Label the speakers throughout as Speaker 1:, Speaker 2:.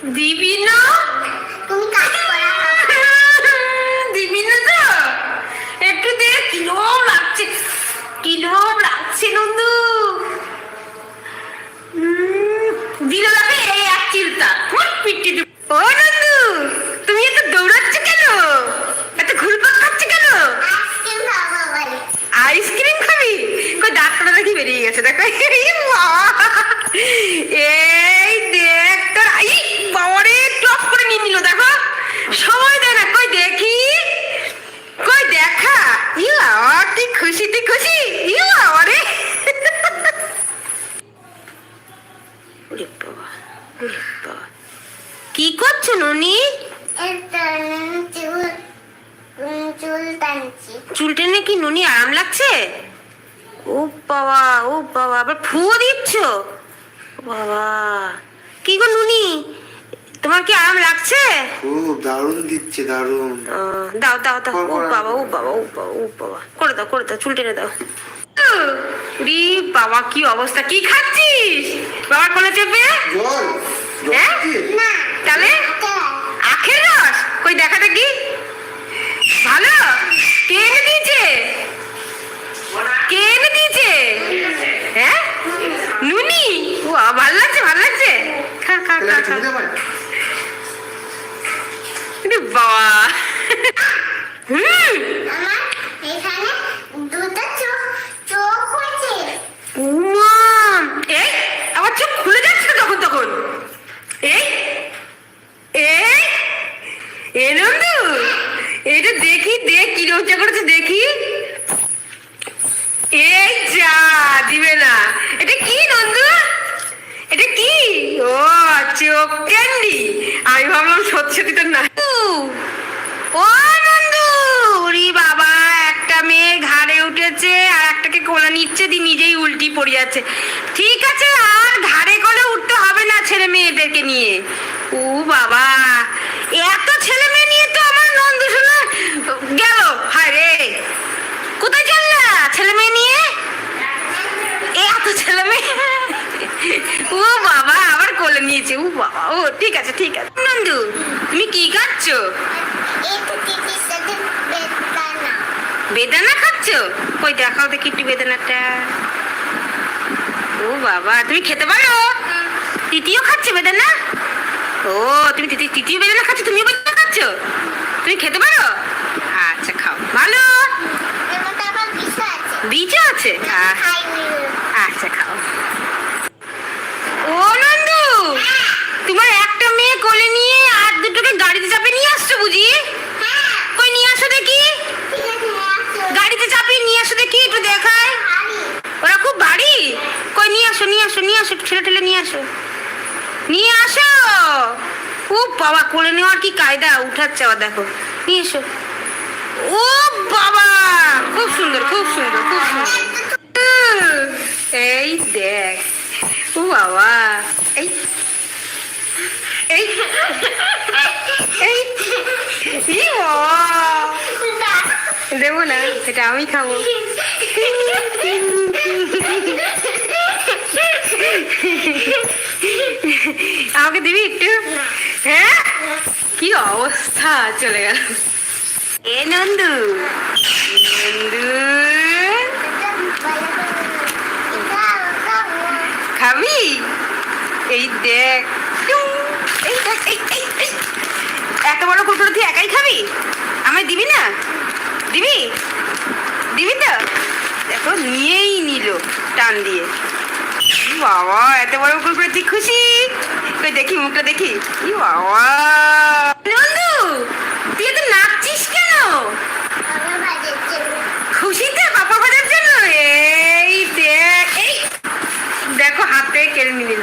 Speaker 1: দিবি না? দিবি না তো? একটু দে কিরম লাগছে। কিরম লাগছে নন্দু। দিল লাগে এই এক পিটি ও নন্দু তুমি এত দৌড়াচ্ছ কেন? এত ঘুরপাক খাচ্ছ কেন? আইসক্রিম খাবি কই দেখি বেরিয়ে গেছে দেখো। এই বাবা! এই দেখ তোর আই বাবারে টপ করে নিয়ে নিল দেখো সময় দেয় না কই দেখি কই দেখা ইউ বাবা কি খুশি তুই খুশি ইউ বাবারে ওরে বাবা ওরে বাবা কি করছ ননি
Speaker 2: চুল টানছি
Speaker 1: চুল টেনে কি নুনি আরাম লাগছে? ও বাবা ও বাবা আবার ফুয়ো দিচ্ছ? বাবা। কি গো নুনি? তোমার কি আরাম লাগছে?
Speaker 3: খুব দারুণ দিচ্ছে দারুণ।
Speaker 1: দাও দাও দাও। ও বাবা ও বাবা ও বাবা ও বাবা। করে দাও করে দাও চুল টেনে দাও। রি বাবা কি অবস্থা? কি খাচ্ছিস? বাবার কোলে চেপে? হ্যাঁ?
Speaker 2: না।
Speaker 1: তাহলে? আখের রস। কই দেখা দেখি। ভালো? কে দিয়েছে? কে এনে দিয়েছে? হ্যাঁ? নুনি ভালো লাগছে ভালো লাগছে। খা খা খা খা। বাবা। হুম। উমা। এই, আমার চোখ খুলে যাচ্ছে তখন তখন। এই এই এ নন্দু এটা দেখি, দেখ কি রোজা করেছে, দেখি। এই যা, দিবে না। এটা কি, নন্দু? এটা কি? ও, চোখ ক্যান্ডি আমি ভাবলাম সত্যি না। ও, নন্দু, ওরে বাবা, একটা মেয়ে ঘাড়ে উঠেছে, আর একটাকে কোলে নিচ্ছে দি নিজেই উল্টি পড়ে যাচ্ছে। ঠিক আছে, আর ঘাড়ে কোলে উঠতে হবে না ছেলে মেয়েদেরকে নিয়ে। ও, বাবা, এত ছেলে মেয়ে গেল? হায় রে। কোথায় চললা ছেলে মেয়ে নিয়ে? এত ছেলে মেয়ে। ও বাবা, আবার কোলে নিয়েছে। ও বাবা, ও, ঠিক আছে ঠিক আছে। নন্দু, তুমি কি খাচ্ছ?
Speaker 2: বেদানা
Speaker 1: খাচ্ছ? কই, দেখাও দেখি একটু বেদানাটা। ও বাবা, তুমি খেতে পারো? তৃতীয় খাচ্ছে বেদানা? ও, তুমি তৃতীয় বেদানা খাচ্ছ? তুমিও বেদানা খাচ্ছ? তুমি খেতে পারো আচ্ছা খাও ভালো
Speaker 2: এর মধ্যে আবার বিষ আছে
Speaker 1: আছে আচ্ছা খাও। ও নন্দু! তোমার একটা মেয়ে কোলে নিয়ে আর দুটোকে গাড়িতে চাপে নিয়ে আসছো বুঝি?
Speaker 2: হ্যাঁ।
Speaker 1: কই নিয়ে আসো দেখি। গাড়িতে চাপিয়ে নিয়ে আসো দেখি একটু দেখায় ওরা খুব ভারী কই নিয়ে আসো নিয়ে আসো নিয়ে আসো একটু ঠেলে ঠেলে নিয়ে আসো। নিয়ে আসো! ও বাবা কোলে নেওয়ার কি কায়দা? উঠাচ্ছে আবার দেখো। নিয়ে এসো। ও বাবা! খুব সুন্দর খুব সুন্দর খুব সুন্দর। এই দেখ ও বাবা এই এই এই। দেবো না এটা আমি খাব আমাকে দিবি একটু হ্যাঁ কি অবস্থা চলে গেল এ নন্দু নন্দু এই দেখ। এই। এত বড় কুকুর তুই একাই খাবি? আমায় দিবি না? দিবি? দিবি তো? দেখো, নিয়েই নিল টান দিয়ে। বাবা, এত বড় কুকুর তুই খুশি? কই, দেখি, মুখটা দেখি। ই বাবা। নন্দু, তুই তো নাচছিস কেন?
Speaker 2: বাজের
Speaker 1: খুশিতে পাপা ভাজার জন্য? এই দেখ, এই। দেখো, হাতে কেড়ে নিল।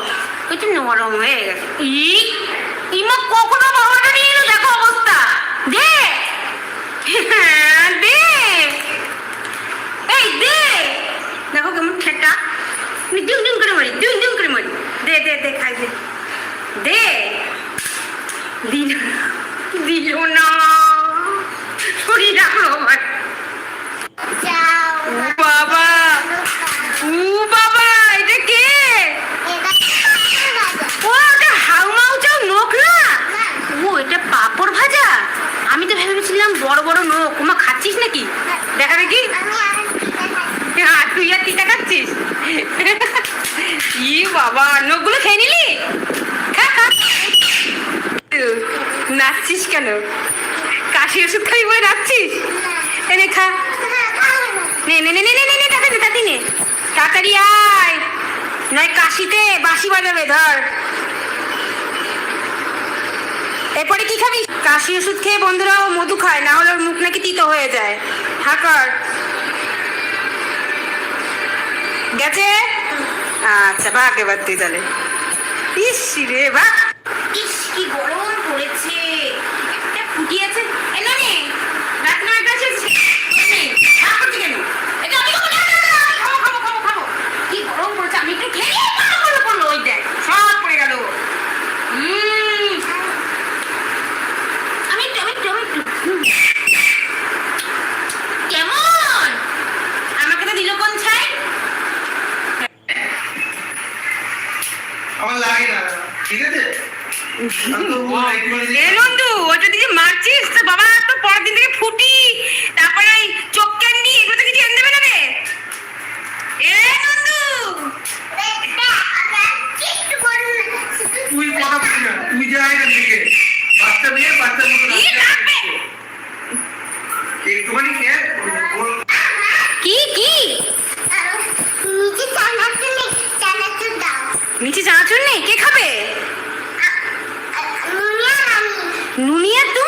Speaker 1: একটু নরম হয়ে গেছে। ইমা কখনো বাবাটা নিয়ে এলো? দেখো অবস্থা। দে। হ্যাঁ, দে। এই দে। দেখো কেমন ঠেটা ডিম ডিম করে মারি ডিম ডিম করে মারি। দে দে দে খাই দে। দে। দিল দিল না শরীর রাখল আমার
Speaker 2: যাও
Speaker 1: ও বাবা ও বাবা এটা কে
Speaker 2: এটা আমার বাজা
Speaker 1: ও ওটা হাউমাউ চাও নোক না ও এটা পাপড় ভাজা আমি তো ভেবেছিলাম বড় বড় নোক ওমা খাচ্ছিস নাকি দেখা দেখি
Speaker 2: খাই
Speaker 1: তুই আর টিকা খাচ্ছিস ই বাবা, নখগুলো খেয়ে নিলি? নাচছিস কেন? কাশি ওষুধ খাবি বলে নাচছিস এনে খা। নে নে নে নে নে নে তাড়াতাড়ি তাড়াতাড়ি নে তাড়াতাড়ি আয়। নয় কাশিতে বাঁশি বাজাবে, ধর। এরপরে কি খাবি? কাশি ওষুধ খেয়ে বন্ধুরা ও মধু খায়, না হলে ওর মুখ নাকি তিতো হয়ে যায়। হাকার। গেছে? আচ্ছা ভাগ এবার তুই তাহলে। ইস রে, ভাগ ইস কি গরম পড়েছে একটা ফুটিয়েছে এ ননি রাত নয়টা শেষ নেই ভাগ করছি কেন এটা আমি খাব না, না, না, না, আমি খাব খাব খাব খাব কি গরম পড়েছে আমি একটু খেয়ে নিই, পড়ল পড়ল পড়ল ওই দেখ সব পড়ে গেল উম, আমি একটু আমি একটু আমি একটু হুম। কেমন আমাকে তো দিল কোন ছাই
Speaker 3: আমার লাগে না ঠিক আছে আমি তো বল একটুখানি
Speaker 1: এ নন্দু ওটা দিকে মারছিস? তো বাবা তো পরের দিন থেকে ফুটি। তারপরে ওই চোখ ক্যান্ডি এগুলো তো কিছু এনে দেবে না রে এ নন্দু!
Speaker 3: তুই কথা তুই যা এখান থেকে। বাচ্চা মেয়ে বাচ্চার মতো একটুখানি খেয়ে
Speaker 1: কি কি?
Speaker 2: নিচে চানাচুর নেই চানাচুর দাও।
Speaker 1: নিচে চানাচুর নেই? কে খাবে?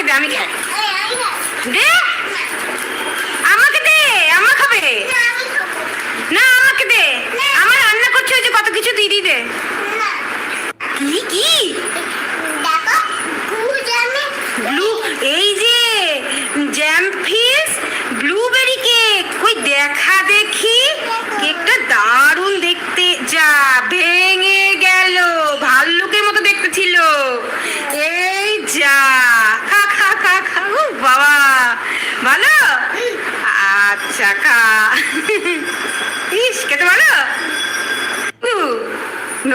Speaker 1: আমাকে দে, আমি খাই। দে। আমাকে দে আমার খাবে। না, আমাকে দে। আমার রান্না করছে যে কত কিছু, দিদি দে
Speaker 2: না।
Speaker 1: কি কি
Speaker 2: দেখো ভুল জানে
Speaker 1: ব্লু এই যে জ্যাম ফিস ব্লুবেরি কেক কই দেখা দেখি কেকটা দারুণ দেখতে যা ভেঙে গেল ভাল্লুকের মতো দেখতে ছিল এই যা খা খা আচ্ছা খা ইস খেতে ভালো উ,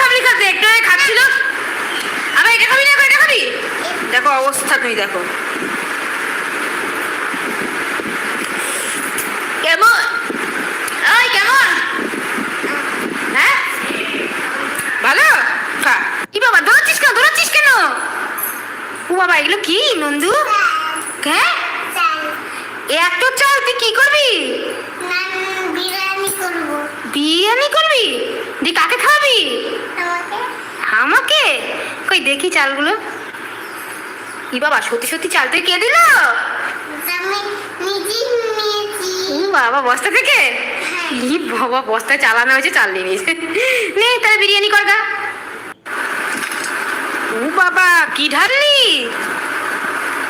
Speaker 1: খাবলি খাতে একটু খাচ্ছিল। আবার এটা খাবি না এটা খাবি? দেখো অবস্থা তুমি দেখো। কেমন? ওই কেমন? হ্যাঁ? ভালো? কি বাবা দৌড়াচ্ছিস কেন? দৌড়াচ্ছিস কেন? ও বাবা এগুলো কি নন্দু? হ্যাঁ। এত চাল তুই কি করবি?
Speaker 2: বিরিয়ানি করবি।
Speaker 1: দি কাকে খাওয়াবি?
Speaker 2: আমাকে?
Speaker 1: কই দেখি চালগুলো। কি বাবা সত্যি সত্যি চাল থেকে কে দিল? বাবা বস্তা থেকে? ই বাবা বস্তায় চালানো হয়েছে চাল নিয়ে নিয়েছে। নে তাহলে বিরিয়ানি কর গা। ও বাবা কি ঢাললি?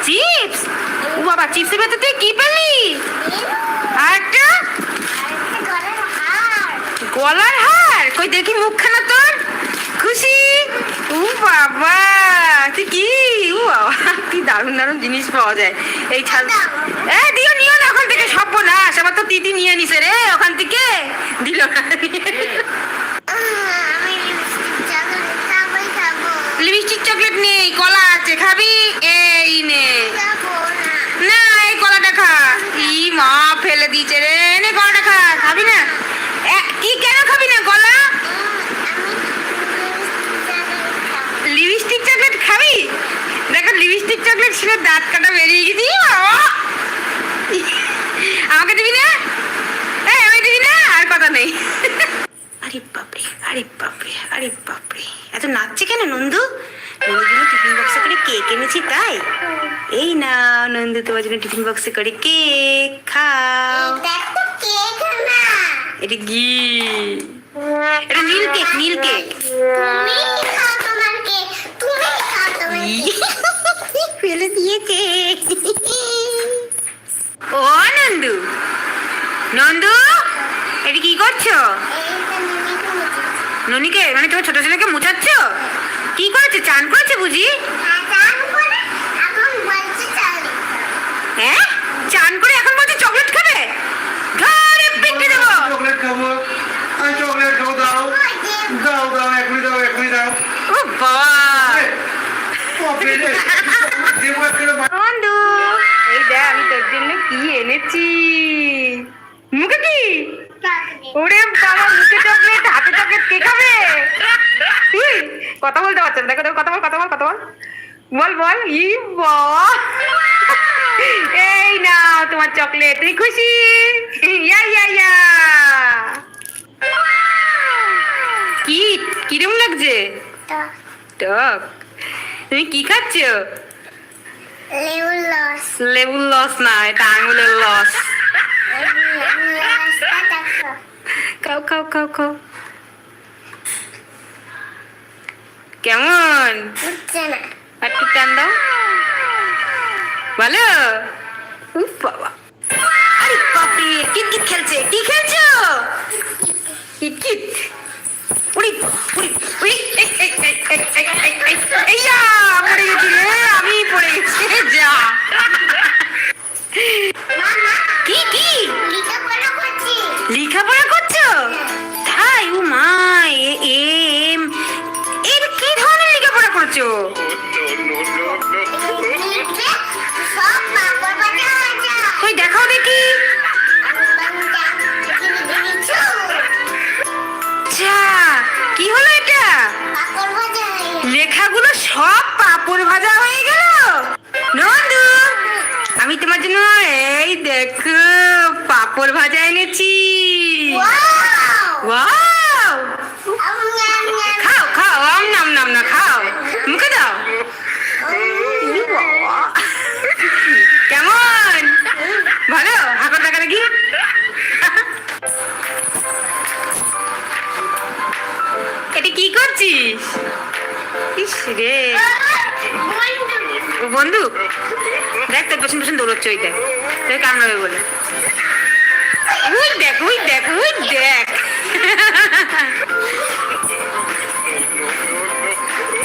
Speaker 1: চিপস? ও বাবা চিপসের ভেতর তুই কি পেলি? আর একটা
Speaker 2: আরেকটা ঘরের হার।
Speaker 1: গলার হার? কই দেখি মুখখানা তোর। খুশি? ও বাবা তুই কি? ও বাবা কি দারুণ দারুণ জিনিস পাওয়া যায়। এই ছাল এ, দিও, নিও না, ওখান থেকে সব না সবার তো তিতি নিয়ে নিছে রে, ওখান থেকে। দিল না
Speaker 2: লিপস্টিক চকলেট
Speaker 1: নেই, কলা আছে, খাবি? এই না।
Speaker 2: না,
Speaker 1: এই কলাটা খা। ই মা, ফেলে দিয়েছে রে। নে, কলাটা খা, খাবি না এ, কি কেন খাবি না কলা
Speaker 2: আমি লিপস্টিক চকলেট খাব
Speaker 1: লিপস্টিক চকলেট খাবি দেখো ছিল দাঁত কাটা বেরিয়ে গেছি। বাবা! আমাকে দিবি না? এই আমি দিবি না? আর কথা নেই। আরে বাপরে আরে বাপরে আরে বাপরে। এত নাচছে কেন নন্দু? নন্দুর টিফিন বক্সে করে কেক এনেছি তাই? এই না নন্দু তোমার জন্য টিফিন বক্সে করে কেক খাও। এটা ঘি। এটা নীল কেক নীল কেক
Speaker 2: তুমি খাও তোমার কেক তুমি খাও তোমার কেক
Speaker 1: ফেলে দিয়েছে ও নন্দু নন্দু এটা কি করছ? ননিকে মানে তোমার ছোট ছেলেকে মুছাচ্ছ? কি করেছে? চান করেছে বুঝি?
Speaker 2: চান করে এখন বলছে চাল
Speaker 1: হ্যাঁ? চান করে এখন বলছে চকলেট খাবে? ঘরে পেটে দেবো।
Speaker 3: চকলেট খাব। আমি চকলেট খাব দাও। দাও দাও এখনই দাও এখনই দাও।
Speaker 1: ও বাবা। বন্ধু এই দেখ আমি তোর জন্য কি এনেছি? মুখে কি? ওরে বাবা মুখে চকলেট হাতে চকলেট কে খাবে? কথা বলতে পারছে দেখো দেখো কথা বল কথা বল কথা বল। বল বল। ই এই নাও তোমার চকলেট। তুমি খুশি? ইয়া ইয়া ইয়া। কি? কিরম লাগছে? টক। তুমি কি খাচ্ছ?
Speaker 2: লেবুর লস
Speaker 1: লেবুর লস না এটা আঙুলের লস খাও খাও খাও খাও। কেমন? একটু টান দাও। ভালো? বাবা। আরে বাপরে কিট কিট খেলছে। কি
Speaker 2: খেলছো? কিট কিট উড়ি
Speaker 1: উড়ি আমি পড়ে যা কি
Speaker 2: কি
Speaker 1: করছ? তাই ও মা এম এর কি ধরনের লেখাপড়া করছ? Oh, দেখো পাপড় ভাজা এনেছি। খাও খাও আম নাম নাম না খাও। মুখে দাও। কেমন? ভালো? হাঁকা দেখা দেখি। এটা কি করছিস? ইস রে। বন্ধু দেখ, তোর পেছন পেছন দৌড়চ্ছে ওই দেখ। তোর কামড়াবে বলে। উই দেখ উই দেখ উই দেখ।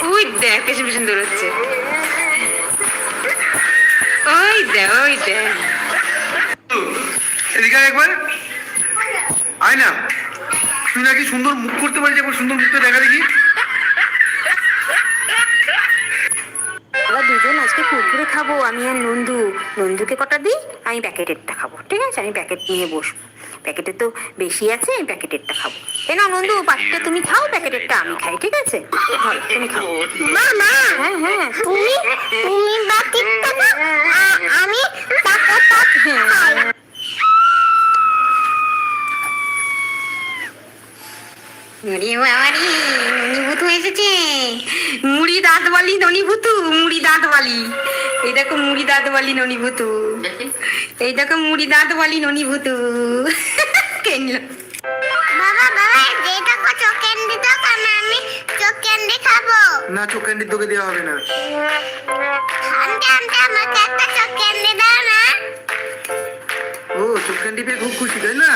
Speaker 1: ওই দেখ পেছন পেছন দৌড়চ্ছে। ওই দেখ ওই দেখ।
Speaker 3: এদিকে একবার। আয় না। তুই নাকি সুন্দর মুখ করতে পারিস, একবার সুন্দর মুখটা দেখা দেখি।
Speaker 1: দুজন আজকে কুরকুরে খাব, আমি আর নন্দু। নন্দুকে কটা দিই? আমি প্যাকেটেরটা খাব, ঠিক আছে? আমি প্যাকেট নিয়ে বসবো। প্যাকেটে তো বেশি আছে, আমি প্যাকেটেরটা খাব। এ না নন্দু পাখিটা তুমি খাও প্যাকেটেরটা, আমি খাই, ঠিক আছে? তুমি খাও।
Speaker 2: না
Speaker 1: হ্যাঁ হ্যাঁ।
Speaker 2: তুমি তুমি বাকিটা আমি
Speaker 1: মুড়ি বাবারি ননি ভুতু এসেছে। মুড়ি দাঁত বালি ননি ভুতু মুড়ি দাঁত বালি এই দেখো মুড়ি দাঁত বালি ননি ভুতু এই দেখো মুড়ি দাঁত বালি ননি ভুতু কেনলো?
Speaker 2: বাবা বাবা যেটা কো চোখ ক্যান্ডি দাও কারণ আমি চোখ ক্যান্ডি খাব।
Speaker 3: না চোখ ক্যান্ডি তোকে দেওয়া হবে না।
Speaker 2: আনতে আনতে আমাকে একটা চোখ ক্যান্ডি দাও না।
Speaker 3: ও চোখ ক্যান্ডি পেয়ে খুব খুশি তাই না?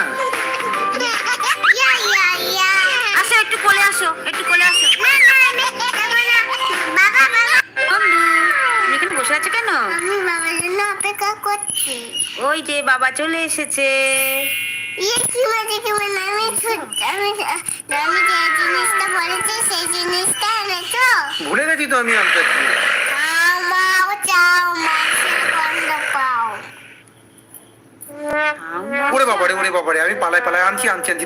Speaker 1: একটু কোলে আসো, একটু কোলে আসো। এখানে বসে আছো কেন? ওই যে বাবা চলে এসেছে।
Speaker 2: সেই জিনিসটা এনেছো
Speaker 3: ভুলে গেছি তো আমি আনতে।
Speaker 2: আমাও চাও মাছের গন্ধ
Speaker 3: ওরে বাবারে ওরে বাবারে, আমি পালায় পালায় আনছি আনছি আনছি।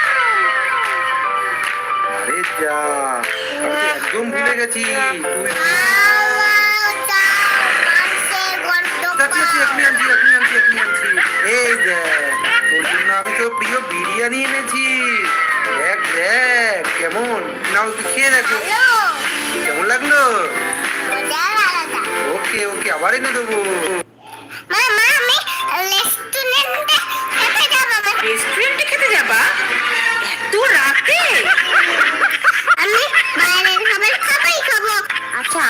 Speaker 3: যা। আমি তো একদম ভুলে গেছি। তুই আচ্ছা আচ্ছা এই দেখ তোর জন্য আমি তো প্রিয় বিরিয়ানি এনেছি। দেখ দেখ কেমন? নাও তুই খেয়ে দেখো। কেমন লাগল? ওকে ওকে আবার এনে দেবো।
Speaker 2: মা মা আমি রেস্টুরেন্টে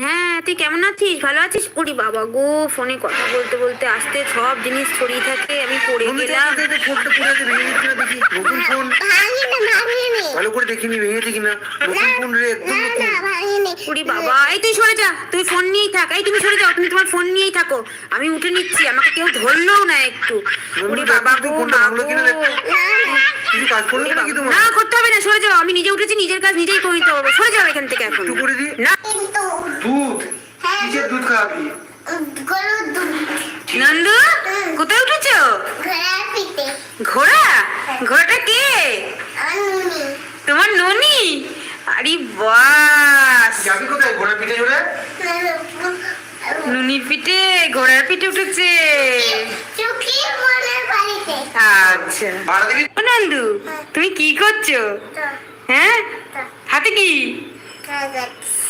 Speaker 1: হ্যাঁ তুই কেমন আছিস? ভালো আছিস? ওরে বাবা গো ফোনে কথা বলতে বলতে আসতে সব জিনিস ছড়িয়ে থাকে আমি পড়ে
Speaker 3: বন্ধু,
Speaker 1: গেলাম।
Speaker 3: চল, চল, চল, ফোনটা পড়ে আছে ভেঙে গেছে দেখি নতুন ফোন
Speaker 2: ভাঙিনি ভাঙিনি।
Speaker 3: ভালো করে দেখিনি ভেঙেছে কিনা? নতুন ফোন রে একদম নতুন।
Speaker 1: ওরে বাবা এই তুই সরে যা তুই ফোন নিয়েই থাক এই তুমি সরে যাও তুমি তোমার ফোন নিয়েই থাকো। আমি উঠে নিচ্ছি আমাকে কেউ ধরলেও না একটু। ওরে বাবা গো মা। গো।
Speaker 2: না না
Speaker 3: কিছু কাজ করল নাকি তোমার?
Speaker 1: না করতে হবে না সরে যাও আমি নিজে উঠেছি নিজের কাজ নিজেই করে নিতে পারব সরে যাও এখান থেকে এখন।
Speaker 3: একটু করে দি
Speaker 1: না।
Speaker 2: কিন্তু
Speaker 3: দুধ?
Speaker 2: হ্যাঁ।
Speaker 3: কিসের দুধ খাওয়াবি?
Speaker 2: গরুর দুধ।
Speaker 1: নন্দু কোথায় উঠেছো? ঘোড়া ঘোড়াটা কে? তোমার ননি? আরে বাস।
Speaker 3: যাবি কোথায়? ঘোড়া পিঠে চড়ে?
Speaker 1: নুনির পিঠে ঘোড়ার পিঠে উঠেছে। আচ্ছা। নন্দু তুমি কি করছ? হ্যাঁ? হাতে কি?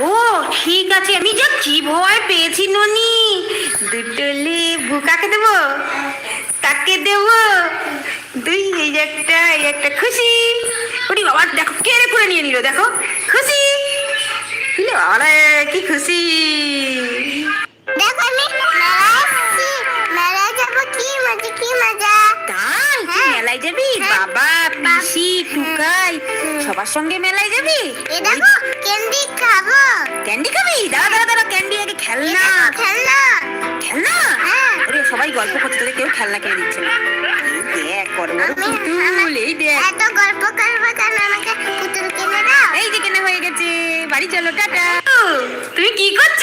Speaker 1: ও, ঠিক আছে, আমি যা কি ভয় পেয়েছি ননি। দুটো লেবু কাকে দেবো? কাকে দেবো? দুই, এই একটা এই একটা, খুশি। ওরে বাবা, দেখো কেড়ে করে নিয়ে নিল, দেখো, খুশি। বাবা কি খুশি।
Speaker 2: দেখো, আমি মেলায় মেলায় যাব, কি মজা কি মজা।
Speaker 1: মেলায় যাবি? বাবা পিসি টুকাই সবার সঙ্গে মেলায় যাবি?
Speaker 2: এ দেখো ক্যান্ডি খাব।
Speaker 1: ক্যান্ডি খাবি? দাঁড়া দাঁড়া দাঁড়া ক্যান্ডি আগে খেলনা।
Speaker 2: খেলনা।
Speaker 1: খেলনা?
Speaker 2: হ্যাঁ।
Speaker 1: ওরে সবাই গল্প করছে তোদের কেউ খেলনা কিনে দিচ্ছে না। দেখ বড় বড়
Speaker 2: আমি-
Speaker 1: পুতুল এই দেখ।
Speaker 2: এত গল্প করব কেন আমাকে পুতুল কিনে দাও।
Speaker 1: এই যে কেনা হয়ে গেছে বাড়ি চলো টাটা। তুমি কি করছ?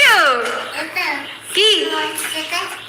Speaker 1: কি?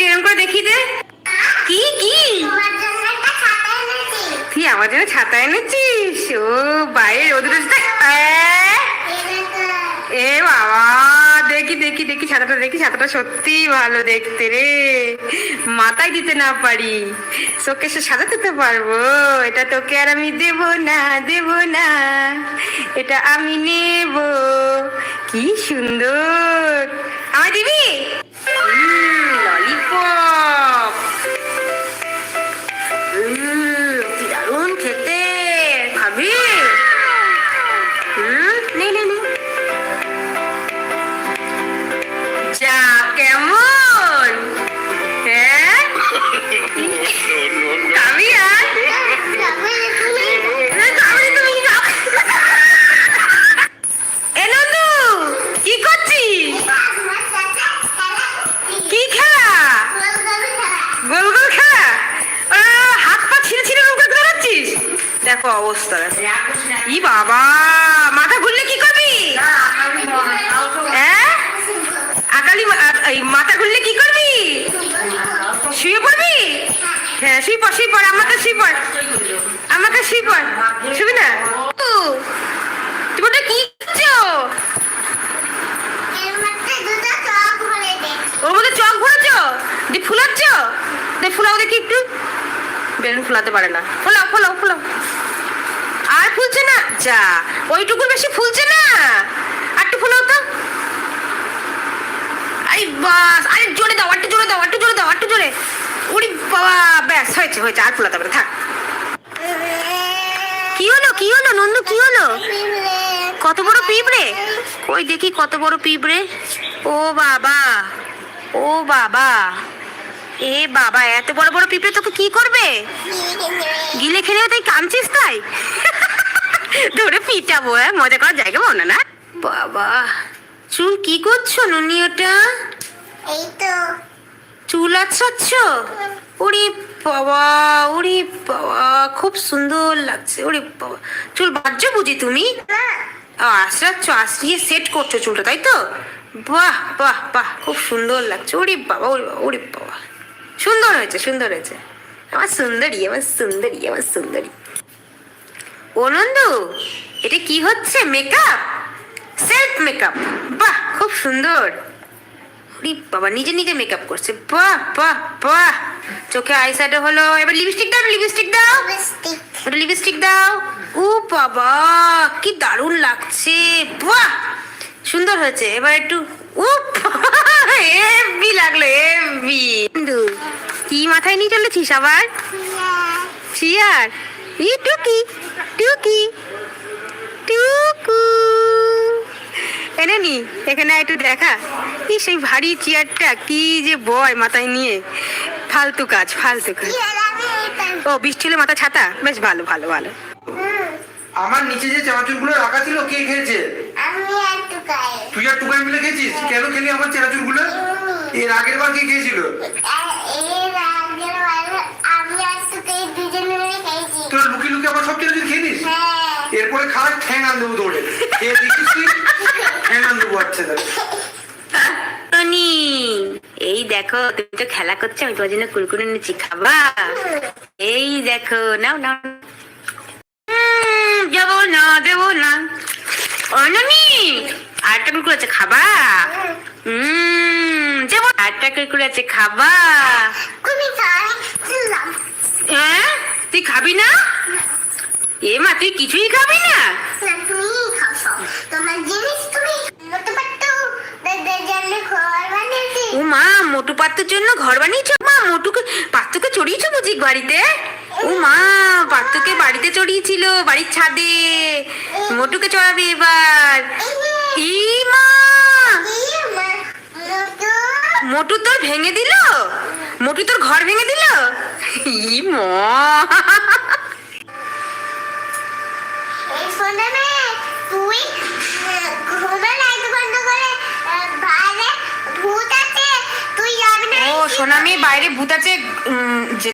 Speaker 1: একটু এরকম করে দেখি দে। কি কি? তুই আমার জন্য ছাতা এনেছিস? ও, বাইরে রোদ এ বাবা, দেখি দেখি দেখি ছাতাটা দেখি ছাতাটা সত্যি ভালো দেখতে রে। মাথায় দিতে না পারি। চোখে সে সাজাতে তো পারব। এটা তোকে আর আমি দেব না দেব না। এটা আমি নেব। কি সুন্দর। আমায় দিবি? 哇。দেখো অবস্থা ই বাবা মাথা ঘুরলে কি করবি? হ্যাঁ? আকালি এই মাথা ঘুরলে কি করবি? শুয়ে পড়বি? হ্যাঁ শুয়ে পড় শুয়ে পড় আমাকে শুয়ে পড়। আমাকে শুয়ে পড়। শুবি না? তুমি ওটা কি করছ? ওর মধ্যে চক ভরেছো? দিয়ে ফুলাচ্ছ? দিয়ে ফুলাও দেখি একটু। বেলুন ফুলাতে পারে না। ফোলাও ফোলাও ফোলাও। যা ওইটুকুর বেশি ফুলছে না। আর একটু ফোলাও তো। আরে বাস, আরে জোরে দাও একটু জোরে দাও একটু জোরে দাও একটু জোরে। উড়ি বাবা, ব্যাস, হয়েছে হয়েছে, আর ফুলাতে পারে থাক। কি হলো কি হলো, নন্দু, কি হলো? কত বড় পিঁপড়ে? ওই দেখি কত বড় পিঁপড়ে। ও বাবা ও বাবা। এ বাবা, এত বড় বড় পিঁপড়ে তোকে কি করবে? গিলে খেলে তাই কামছিস তাই? ধরে পিটাবো হ্যাঁ? মজা করার জায়গা পাও না না? বাবা চুল কি করছ নুনি ওটা?
Speaker 2: এই তো।
Speaker 1: চুল আছড়াচ্ছ? ওরে বাবা ওরে বাবা খুব সুন্দর লাগছে ওরে বাবা। চুল বাজছো বুঝি তুমি? ও, আশ্রাচ্ছ আশ্রিয়ে সেট করছ চুলটা তাই তো? বাহ বাহ বাহ খুব সুন্দর লাগছে ওরে বাবা ওরে বাবা ওরে বাবা। সুন্দর হয়েছে সুন্দর হয়েছে। আমার সুন্দরী আমার সুন্দরী আমার সুন্দরী। ও নন্দু এটা কি হচ্ছে? মেকআপ সেলফ মেকআপ বাহ খুব সুন্দর। বাবা নিজে নিজে মেকআপ করছে। বাহ বাহ বাহ। চোখে আই শ্যাডো হলো এবার লিপস্টিক দাও লিপস্টিক দাও। একটা লিপস্টিক দাও। ও বাবা কি দারুণ লাগছে। বাহ সুন্দর হয়েছে। এবার একটু ও এফবি লাগল এফবি কি মাথায় নিয়ে চলেছিস আবার? চিয়ার ই টুকি টুকি। টুকু। এনে নি এখানে একটু দেখা। কি সেই ভারী চেয়ারটা কি যে বয় মাথায় নিয়ে। ফালতু কাজ ফালতু কাজ। ও বৃষ্টি হলে মাথা ছাতা? বেশ ভালো ভালো ভালো।
Speaker 3: আমার নিচে যে চানাচুরগুলো রাখা ছিল কে খেয়েছে?
Speaker 2: আমি একটু গায়ে
Speaker 3: তুই আর টুকাই মিলে খেয়েছিস? কেন খেলি আমার চানাচুরগুলো এর আগের বার কে খেয়েছিল? তোর লুকি লুকি আমার সব চানাচুর খেয়ে নিস।
Speaker 2: হ্যাঁ।
Speaker 3: এরপরে খাওয়ার ঠ্যাং আন দেবো দৌড়ে। খেয়ে দিচ্ছিস তুই ঠ্যাং আন দেবো আচ্ছা তাহলে।
Speaker 1: টনি এই দেখো তুমি তো খেলা করছ আমি তোমার জন্য কুরকুরে নিচ্ছি খাবা? এই দেখো নাও নাও। উম, যাব না দেবো না। অননি আরেকটা কুরকুরে আছে খাবা? হুম যাব আরেকটা কুরকুরে আছে খাবা? হ্যাঁ? তুই খাবি না? এ মা তুই কিছুই খাবি না? ও মা মোটু জন্য ঘর বানিয়েছো? মা মোটুকে পাত্তুকে চড়িয়েছো বুঝি বাড়িতে? ও মা পাত্তুকে বাড়িতে চড়িয়েছিল বাড়ির ছাদে। মোটুকে চড়াবে এবার। ই মা মোটু তোর ভেঙে দিল? মোটু তোর ঘর ভেঙে দিল? ই মা।
Speaker 2: এই ফোনে মে তুই ঘুমে লাইট বন্ধ করে আহ, বাইরে ভূত আছে